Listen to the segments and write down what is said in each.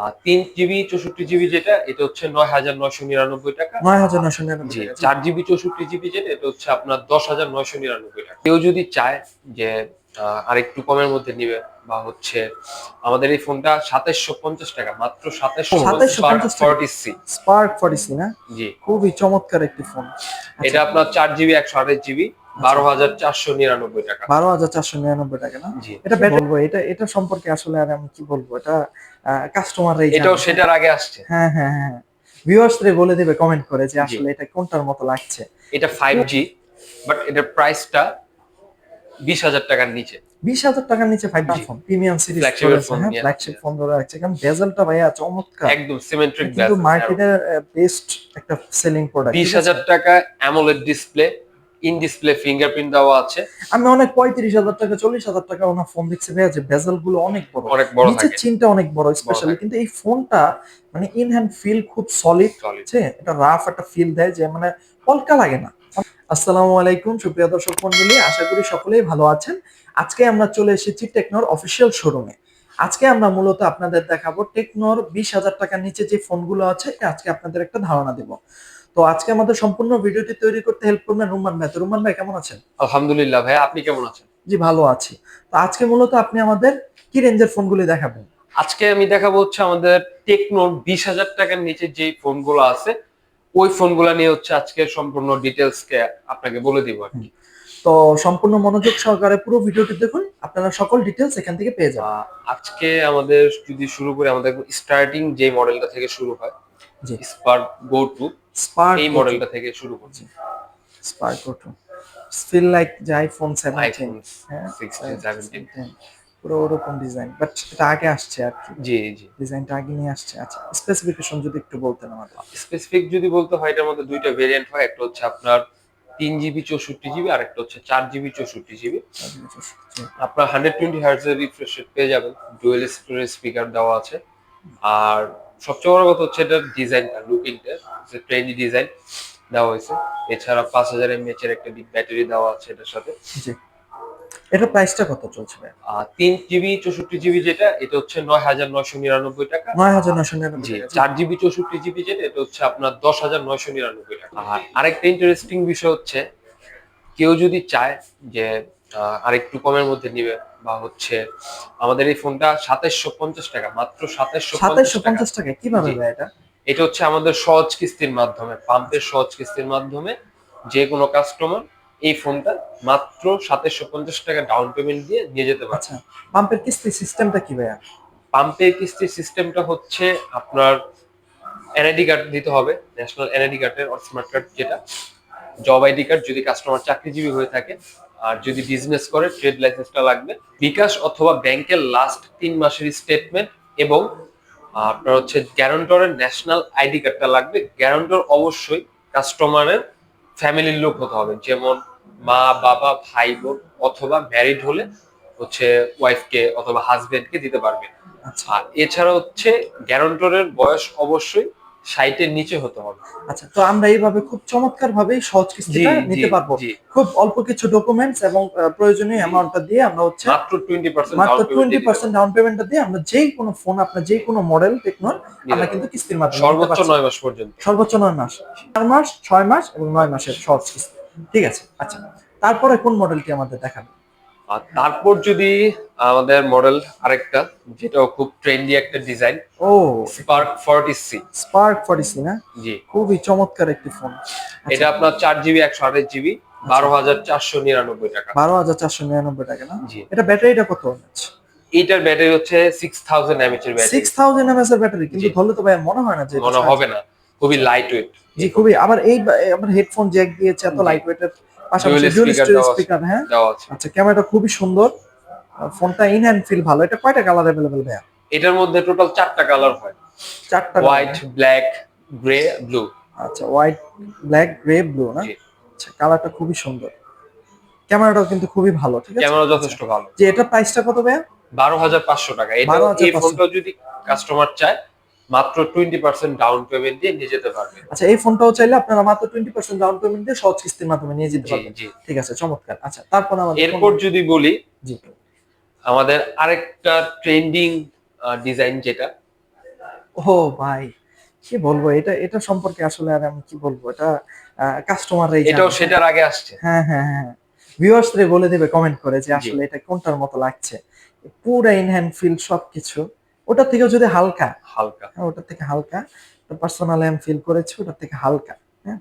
আর তিন জিবি চৌষট্টি জিবি যেটা এটা হচ্ছে নয় হাজার নয়শো নিরানব্বই টাকা। নয় হাজার নশো নিরানব্বই চার জিবি চৌষট্টি জিবি যেটা এটা হচ্ছে আপনার দশ হাজার নয়শো নিরানব্বই টাকা। কেউ যদি চায় যে আহ, আরেকটু কমের মধ্যে নিবে বা হচ্ছে আমাদের এই ফোনটা সাতাইশশো পঞ্চাশ টাকা মাত্র সাতাইশশো 2750 ফর্টি সি স্পার্ক ফর্টি না? জি। খুবই চমৎকার একটি ফোন। এটা আপনার চার জিবি একশো আঠাশ জিবি। বারো হাজার চারশো নিরানব্বই টাকা। বারো হাজার চারশো নিরানব্বই টাকা না? এটা বলব এটা এটা সম্পর্কে আসলে আর আমি কি বলব এটা কাস্টমাররাই এটাও সেটার আগে আসছে। হ্যাঁ হ্যাঁ হ্যাঁ ভিউয়ার্সরা বলে দেবে কমেন্ট করে যে আসলে এটা কোনটার মতো লাগছে। এটা ফাইভ জি বাট এটার প্রাইসটা বিশ হাজার টাকার নিচে। বিশ হাজার টাকার নিচে five G. Phone premium series হ্যাঁ ফ্ল্যাগশিপ ফোন ধরে রাখছে। কারণ বেজেলটা ভাইয়া চমৎকার। একদম সিমেন্ট্রিক কিন্তু মার্কেটের বেস্ট একটা সেলিং প্রোডাক্ট বিশ হাজার টাকা AMOLED display in display fingerprint দেওয়া আছে। আমি অনেক পঁয়ত্রিশ হাজার টাকা চল্লিশ হাজার টাকা ওনার ফোন দেখছি। ভাইয়া যে বেজেলগুলো অনেক বড়। অনেক বড় নিচের চিনটা অনেক বড় স্পেশালি কিন্তু এই ফোনটা মানে ইন হ্যান্ড ফিল খুব সলিড। আছে এটা রাফ একটা ফিল দেয় যে মানে পলকা লাগে না। আসসালামু আলাইকুম সুপ্রিয় দর্শক মন্ডলী। আশা করি সকলেই ভালো আছেন। আজকে আমরা চলে এসেছি টেকনোর অফিসিয়াল শোরুমে আজকে আমরা মূলত আপনাদের দেখাবো টেকনোর বিশ হাজার টাকার নিচে যে ফোনগুলো আছে আজকে আপনাদের একটা ধারণা দেব। তো আজকে আমাদের সম্পূর্ণ ভিডিওটি তৈরি করতে হেল্প করবেন রুমান ভাই। তো রুমান ভাই কেমন আছেন? আলহামদুলিল্লাহ ভাই আপনি কেমন আছেন? জি ভালো আছি। তো আজকে মূলত আপনি আমাদের কি রেঞ্জের ফোনগুলি দেখাবেন? আজকে আমি দেখাবো হচ্ছে আমাদের টেকনোর বিশ হাজার টাকার নিচে যে ফোনগুলো আছে ওই ফোনগুলো নিয়ে হচ্ছে আজকে সম্পূর্ণ ডিটেলস কে আপনাকে বলে দিব আর কি। তো সম্পূর্ণ মনোযোগ সহকারে পুরো ভিডিওটি দেখুন আপনারা সকল ডিটেলস এখান থেকে পেয়ে যাবেন। আজকে আমাদের যদি শুরু করে আমাদের স্টার্টিং যে মডেলটা থেকে শুরু হয় জি। স্পার্ক গো টু স্পার্ক এই মডেলটা থেকে শুরু করছি। স্পার্ক টু ফিল লাইক যে আইফোন সেভেন্টিন আইফোন হ্যাঁ? সিক্সটিন সেভেন্টিন পুরো ওরকম ডিজাইন বাট এটা আগে আসছে আর কি। জি জি। ডিজাইনটা আগে নিয়ে আসছে। আচ্ছা স্পেসিফিকেশন যদি একটু বলতেন আমাদের। স্পেসিফিক যদি বলতে হয় এটার মধ্যে দুইটা ভেরিয়েন্ট হয়। একটা হচ্ছে আপনার তিন জিবি চৌষট্টি জিবি আর একটা হচ্ছে চার জিবি চৌষট্টি জিবি আপনার হান্ড্রেড টোয়েন্টি হার্টস এর রিফ্রেশ রেট পেয়ে যাবেন। ডুয়েল স্টোরেজ স্পিকার দেওয়া আছে। আর সবচেয়ে বড় কথা হচ্ছে এটার ডিজাইনটা লুকিংটা যে ট্রেন্ডি ডিজাইন দেওয়া হয়েছে। এছাড়া পাঁচ হাজার এমএএচ এর একটা ব্যাটারি দেওয়া আছে এটার সাথে। জি। এটা প্রাইসটা কত চলছে ভাই? আর তিন জিবি চৌষট্টি জিবি যেটা এটা হচ্ছে নয় হাজার নয়শো নিরানব্বই টাকা। নয় হাজার নশো নিরানব্বই। চার জিবি চৌষট্টি জিবি যেটা এটা হচ্ছে আপনার দশ হাজার নয়শো নিরানব্বই টাকা। আর আরেকটা ইন্টারেস্টিং বিষয় হচ্ছে কেউ যদি চায় যে আহ, আরেকটু কমের মধ্যে নিবে বা হচ্ছে আমাদের এই ফোনটা সাতাইশশো পঞ্চাশ টাকা মাত্র সাতাইশশো সাতাইশশো পঞ্চাশ টাকা কীভাবে। ভাই এটা? এটা হচ্ছে আমাদের সহজ কিস্তির মাধ্যমে পাম্পের সহজ কিস্তির মাধ্যমে যে কোনো কাস্টমার এই ফোনটা মাত্র সাতাইশশো পঞ্চাশ টাকা ডাউন পেমেন্ট দিয়ে নিয়ে যেতে পারছে আচ্ছা পাম্পের কিস্তি সিস্টেমটা কি ভাইয়া? পাম্পের কিস্তির সিস্টেমটা হচ্ছে আপনার এনআইডি কার্ড দিতে হবে ন্যাশনাল এনআইডি কার্ডের স্মার্ট কার্ড যেটা। জব আইডি কার্ড যদি কাস্টমার চাকরিজীবী হয়ে থাকে আর যদি বিজনেস করে ট্রেড লাইসেন্সটা লাগবে। বিকাশ অথবা ব্যাংকের লাস্ট তিন মাসের স্টেটমেন্ট এবং আপনার হচ্ছে গ্যারান্টরের ন্যাশনাল আইডি কার্ডটা লাগবে। গ্যারান্টর অবশ্যই কাস্টমারের ফ্যামিলির লোক হতে হবে। যেমন মা বাবা ভাই বোন অথবা ম্যারিড হলে হচ্ছে ওয়াইফকে অথবা হাজবেন্ডকে দিতে পারবে। আচ্ছা। এছাড়া হচ্ছে গ্যারান্টরের বয়স অবশ্যই ষাটের নিচে হতে হবে। আচ্ছা তো আমরা এইভাবে খুব চমৎকার ভাবে সহজ কিস্তিটা নিতে পারব। খুব অল্প কিছু ডকুমেন্টস এবং প্রয়োজনীয় অ্যামাউন্টটা দিয়ে আমরা হচ্ছে মাত্র টোয়েন্টি পার্সেন্ট মাত্র টোয়েন্টি পার্সেন্ট ডাউন পেমেন্টটা দিয়ে আমরা যেই কোনো ফোন আপনার যেই কোনো মডেল টেকনোর আমরা কিন্তু কিস্তির মাধ্যমে সর্বোচ্চ পারছি। নয় মাস পর্যন্ত। সর্বোচ্চ নয় মাস চার মাস ছয় মাস এবং নয় মাসের সহজ কিস্তি। ঠিক আছে আচ্ছা তারপরে কোন মডেলটি আমাদের দেখাবে? আর তারপর যদি আমাদের মডেল আরেকটা যেটাও খুব ট্রেন্ডি একটা ডিজাইন ও। Spark forty C Spark forty C না? জি। খুবই চমৎকার একটি ফোন এটা আপনার চার জিবি একশো আঠাশ জিবি বারো হাজার চারশো নিরানব্বই টাকা। বারো হাজার চারশো নিরানব্বই টাকা না? জি। এটা ব্যাটারিটা কত এটার ব্যাটারি হচ্ছে সিক্স থাউজেন্ড এমএচ এর ব্যাটারি। সিক্স থাউজেন্ড এমএস এর ব্যাটারি কিন্তু। ধরলে তো ভাই মনে হয় না যে মনে হবে না। খুবই লাইট ওয়েট জি খুবই। আবার এই আবার হেডফোন জ্যাক দিয়েছে এত। লাইট ওয়েটের পাশাপাশি ডুয়াল। স্পিকার হ্যাঁ? আচ্ছা ক্যামেরাটা খুবই সুন্দর। ফোনটা ইন হ্যান্ড ফিল ভালো। এটা কয়টা কালার অ্যাভেলেবেল ভাইয়া? এটার মধ্যে টোটাল চারটা কালার হয়। চারটা হোয়াইট ব্ল্যাক গ্রে ব্লু আচ্ছা হোয়াইট ব্ল্যাক গ্রে ব্লু না? আচ্ছা কালারটা খুবই সুন্দর। ক্যামেরাটাও কিন্তু খুবই ভালো ঠিক আছে? ক্যামেরা যথেষ্ট ভালো। যে এটা প্রাইসটা কত ভাইয়া? বারো হাজার পাঁচশো টাকা। এটা এই ফোনটা যদি কাস্টমার চায় মাত্র টোয়েন্টি পার্সেন্ট ডাউন পেমেন্ট দিয়ে নিয়ে যেতে পারবে আচ্ছা এই ফোনটাও চাইলে আপনারা মাত্র টোয়েন্টি পার্সেন্ট ডাউন পেমেন্ট দিয়ে সহজ কিস্তির মাধ্যমে নিয়ে যেতে পারবেন। ঠিক আছে চমৎকার। আচ্ছা তারপর আমাদের এরপর যদি বলি জি। আমাদের আরেকটা ট্রেন্ডিং ডিজাইন যেটা। ও ভাই কি বলব এটা এটা সম্পর্কে আসলে আর আমি কি বলব এটা কাস্টমাররাই এটাও সেটার আগে আসছে। হ্যাঁ হ্যাঁ হ্যাঁ ভিউয়ার্সরে বলে দেবে কমেন্ট করে যে আসলে এটা কোনটার মতো লাগছে। পুরো ইন হ্যান্ড ফিল সবকিছু। ওটার থেকেও যদি হালকা হালকা। হ্যাঁ ওটার থেকে হালকা তো পার্সোনালি আমি ফিল করেছি ওটার থেকে হালকা হ্যাঁ।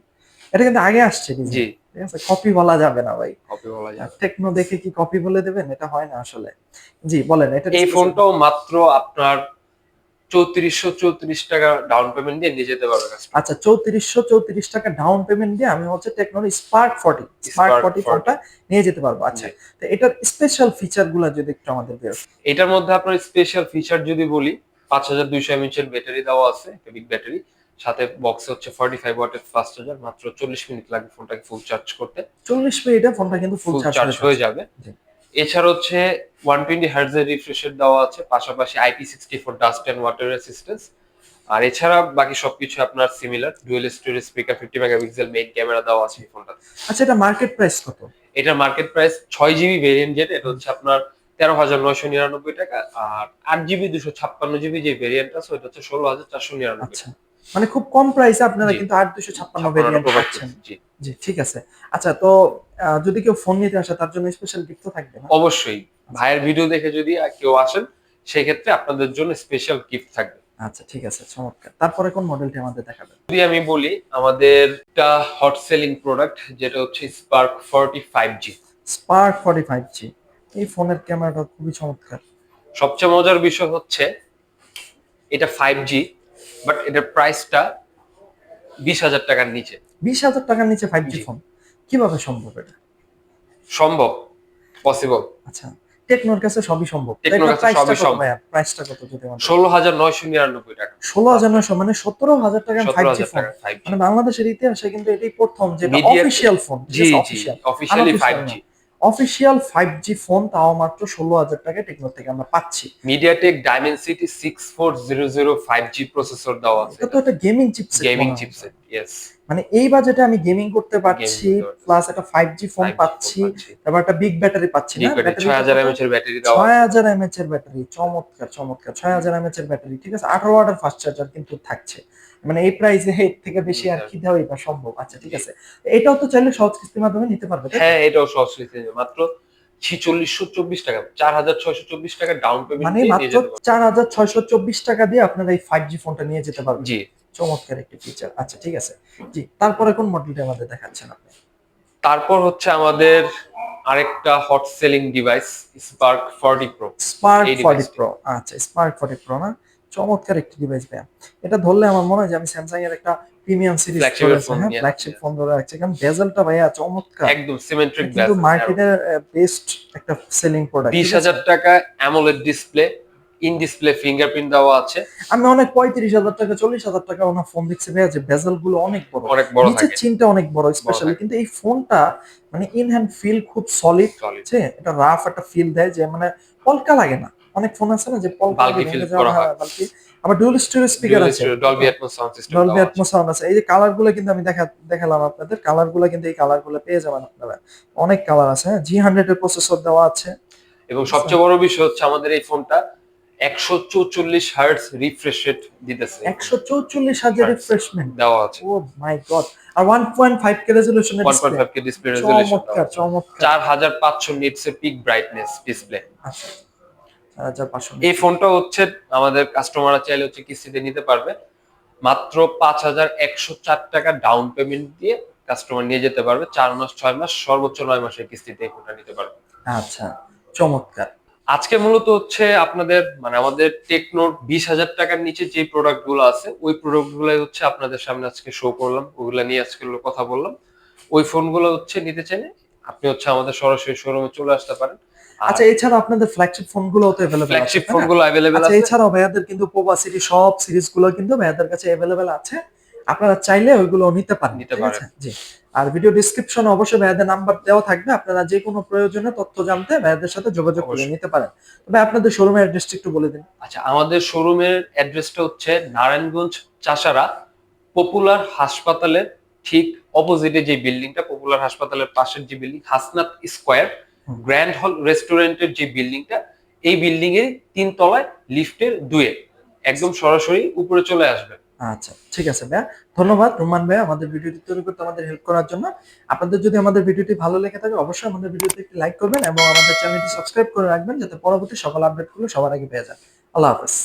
এটা কিন্তু আগে আসছে জি। ঠিক আছে? কপি বলা যাবে না ভাই। কপি বলা যাবে টেকনো দেখে কি কপি বলে দেবেন? এটা হয় না আসলে। জি বলেন এটা এই ফোনটাও মাত্র আপনার চৌত্রিশশো চৌত্রিশ টাকা ডাউন পেমেন্ট দিয়ে নিয়ে যেতে পারবে আচ্ছা চৌত্রিশশো চৌত্রিশ টাকা ডাউন পেমেন্ট দিয়ে আমি হচ্ছে টেকনোর স্পার্ক ফর্টি স্পার্ক ফর্টি ফোনটা নিয়ে যেতে পারব। আচ্ছা তো এটার স্পেশাল ফিচারগুলা যদি একটু আমাদের এটার মধ্যে আপনার স্পেশাল ফিচার যদি বলি পাঁচ হাজার দুইশো এমএচ এর ব্যাটারি দেওয়া আছে বিগ ব্যাটারি সাথে বক্সে হচ্ছে ফর্টি ফাইভ ওয়াটের ফাস্ট চার্জার মাত্র চল্লিশ মিনিট লাগবে ফোনটাকে ফুল চার্জ করতে। চল্লিশ মিনিটে ফোনটা কিন্তু ফুল চার্জ হয়ে যাবে। এছাড়া হচ্ছে ওয়ান টোয়েন্টি হার্জ এর রিফ্রেশের দেওয়া আছে পাশাপাশি IP sixty four dust and water resistance আর এছাড়া বাকি সবকিছু আপনার similar dual storage speaker fifty megapixel main camera দেওয়া আছে এই ফোনটা আচ্ছা এটা মার্কেট প্রাইস কত? এটার মার্কেট প্রাইস ছয় জিবি ভেরিয়েন্ট যেটা এটা হচ্ছে আপনার তেরো হাজার নয়শো নিরানব্বই টাকা আর আট জিবি দুশো ছাপ্পান্ন জিবি যে ভেরিয়েন্ট আছে ওটা হচ্ছে ষোলো হাজার চারশো নিরানব্বই আচ্ছা। মানে খুব কম প্রাইসে আপনারা কিন্তু আট দুশো ছাপ্পান্ন ভেরিয়েন্ট পাচ্ছেন। জি। জি ঠিক আছে। আচ্ছা তো যদি কেউ ফোন নিতে আসে তার জন্য স্পেশাল গিফট থাকবে না? অবশ্যই। ভাইয়ের ভিডিও দেখে যদি কেউ আসেন সেক্ষেত্রে আপনাদের জন্য স্পেশাল গিফট থাকবে। আচ্ছা ঠিক আছে চমৎকার। তারপরে কোন মডেলটি আমাদের দেখাবেন? যদি আমি বলি আমাদের একটা হট সেলিং প্রোডাক্ট যেটা হচ্ছে Spark forty five G Spark forty five G এই ফোনের ক্যামেরাটা খুবই চমৎকার। সবচেয়ে মজার বিষয় হচ্ছে এটা ফাইভ জি বাট এটার প্রাইসটা বিশ হাজার টাকার নিচে। বিশ হাজার টাকার নিচে ফাইভ জি। ফোন কীভাবে সম্ভব এটা? সম্ভব পসিবল আচ্ছা টেকনোর কাছে সবই সম্ভব। টেকনোর কাছে সবই সম্ভব। প্রাইসটা কত যদি আমাদের ষোলো হাজার নয়শো নিরানব্বই টাকা। ষোলো হাজার নয়শো মানে সতেরো হাজার টাকার ফাইভ সতেরো জি হাজার ফোন টাকা ফাইভ মানে বাংলাদেশের ইতিহাসে কিন্তু এটাই প্রথম যেটা অফিসিয়াল ফোন জি জি official officially five G phone তাও মাত্র ষোলো হাজার টাকা টেকনো থেকে আমরা পাচ্ছি। MediaTek Dimensity six four zero zero five G processor দেওয়া আছে এটা তো একটা gaming chipset gaming chipset yes মানে এই বাজেটে আমি গেমিং করতে পারছি প্লাস একটা ফাইভ জি ফোন পাচ্ছি তারপর একটা বিগ ব্যাটারি পাচ্ছি না? ছয় হাজার এমএচ এর ব্যাটারি ছয় হাজার এমএচ এর ব্যাটারি চমৎকার চমৎকার ছয় হাজার এমএচ এর ব্যাটারি ঠিক আছে? আঠারো ওয়াটের ফাস্ট চার্জার কিন্তু থাকছে। মানে এই প্রাইসে এর থেকে বেশি আর কি দেওয়া এটা সম্ভব? আচ্ছা ঠিক আছে। এটাও তো চাইলে সহজ কিস্তির মাধ্যমে নিতে পারবে হ্যাঁ এটাও সহজ হয়েছে মাত্র ছিচল্লিশশো চব্বিশ টাকা চার হাজার ছয়শো চব্বিশ টাকা ডাউন পেমেন্ট মানে মাত্র চার হাজার ছয়শো চব্বিশ টাকা দিয়ে আপনারা এই ফাইভ জি ফোনটা নিয়ে যেতে পারবেন। জি। চমৎকার একটি ফিচার আচ্ছা ঠিক আছে। জি তারপরে কোন মডেলটা আমাদের দেখাচ্ছেন আপনি? তারপর হচ্ছে আমাদের আরেকটা hot selling device Spark forty pro Spark এই ফর্টি device-টি। প্রো আচ্ছা স্পার্ক ফর্টি প্রো না? চমৎকার একটি ডিভাইস ভাইয়া। এটা ধরলে আমার মনে হয় যে আমি স্যামসাং এর একটা প্রিমিয়াম সিরিজ ফ্ল্যাগশিপ ফোন ধরে রাখছে। কারণ বেজেলটা ভাইয়া চমৎকার। একদম সিমেন্ট্রিক কিন্তু মার্কেটের বেস্ট একটা সেলিং প্রোডাক্ট বিশ হাজার টাকা AMOLED display in display fingerprint দেওয়া আছে। আমি অনেক পঁয়ত্রিশ হাজার টাকা চল্লিশ হাজার টাকা ওনার ফোন দেখছি। ভাইয়া যে বেজেলগুলো অনেক বড়। অনেক বড় নিচের চিনটা অনেক বড় স্পেশালি কিন্তু এই ফোনটা মানে ইন হ্যান্ড ফিল খুব সলিড Solid। আছে এটা রাফ একটা ফিল দেয় যে মানে পলকা লাগে না। অনেক ফোন আছে না যে পলকা করা হয়। হ্যাঁ, আবার ডুয়াল স্টোরেজ স্পিকার আছে। Dolby Atmos sound system Dolby Atmos sound আছে। এই যে কালারগুলো কিন্তু আমি দেখা দেখালাম আপনাদের। কালারগুলো কিন্তু এই কালারগুলো পেয়ে যাবেন আপনারা। অনেক কালার আছে জি হান্ড্রেড এর প্রসেসর দেওয়া আছে। এবং সবচেয়ে বড় বিষয় হচ্ছে আমাদের এই ফোনটা একশো চৌচল্লিশ হার্টস রিফ্রেশ রেট দিতেছে। একশো চৌচল্লিশ হাজার রিফ্রেশমেন্ট দেওয়া আছে। ও মাই গড আর one point five K রেজলিউশনের one point five K display resolution চার হাজার পাঁচশো নিটস এর পিক ব্রাইটনেস ডিসপ্লে আচ্ছা। এই ফোনটা হচ্ছে আমাদের কাস্টমাররা চাইলে হচ্ছে কিস্তিতে নিতে পারবে। মাত্র পাঁচ হাজার একশো চার টাকা ডাউন পেমেন্ট দিয়ে কাস্টমার নিয়ে যেতে পারবে। চার মাস ছয় মাস সর্বোচ্চ নয় মাসের কিস্তিতে এই ফোনটা নিতে পারবে। আচ্ছা চমৎকার। আজকে মূলত হচ্ছে আপনাদের মানে আমাদের টেকনোর বিশ হাজার টাকার নিচে যে প্রোডাক্টগুলো আছে ওই প্রোডাক্ট গুলাই হচ্ছে আপনাদের সামনে আজকে শো করলাম ওগুলা নিয়ে আজকে কথা বললাম। ওই ফোনগুলো হচ্ছে নিতে চাইলে আপনি হচ্ছে আমাদের সরাসরি শোরুমে চলে আসতে পারেন। আচ্ছা এছাড়া আপনাদের ফ্ল্যাগশিপ ফোনগুলো তো অ্যাভেলেবল ফ্ল্যাগশিপ ফোনগুলো অ্যাভেলেবেল আচ্ছা আছে। এছাড়াও ভাইয়াদের কিন্তু পোবা সিটি সব সিরিজগুলো কিন্তু ভাইয়াদের কাছে অ্যাভেলেবেল আছে। আপনারা চাইলে ওইগুলো নিতে পারেন নিতে পারেন। জি। আর ভিডিও ডিসক্রিপশনে অবশ্যই ভাইয়াদের নাম্বার দেওয়া থাকবে। আপনারা যে কোনো প্রয়োজনে তথ্য জানতে ভাইয়াদের সাথে যোগাযোগ করে নিতে পারেন। তবে আপনাদের শোরুমের অ্যাড্রেসটা একটু বলে দিন। আচ্ছা আমাদের শোরুমের অ্যাড্রেসটা হচ্ছে নারায়ণগঞ্জ চাষারা পপুলার হাসপাতালের ঠিক অপোজিটে যে বিল্ডিংটা পপুলার হাসপাতালের পাশের যে বিল্ডিং হাসনাত স্কোয়ার গ্র্যান্ড হল রেস্টুরেন্টের যে বিল্ডিংটা এই বিল্ডিং এর তিন তলায় লিফটের দুয়ে একদম সরাসরি উপরে চলে আসবে। আচ্ছা ঠিক আছে ভাইয়া। ধন্যবাদ। রুমান ভাইয়া, আমাদের ভিডিওটি তৈরি করতে আমাদের হেল্প করার জন্য। আপনাদের যদি আমাদের ভিডিওটি ভালো লেগে থাকে, অবশ্যই আমাদের ভিডিওতে একটি লাইক করবেন এবং আমাদের চ্যানেলটি সাবস্ক্রাইব করে রাখবেন, যাতে পরবর্তী সকল আপডেটগুলো সবার আগে পেয়ে যান। আল্লাহ হাফেজ।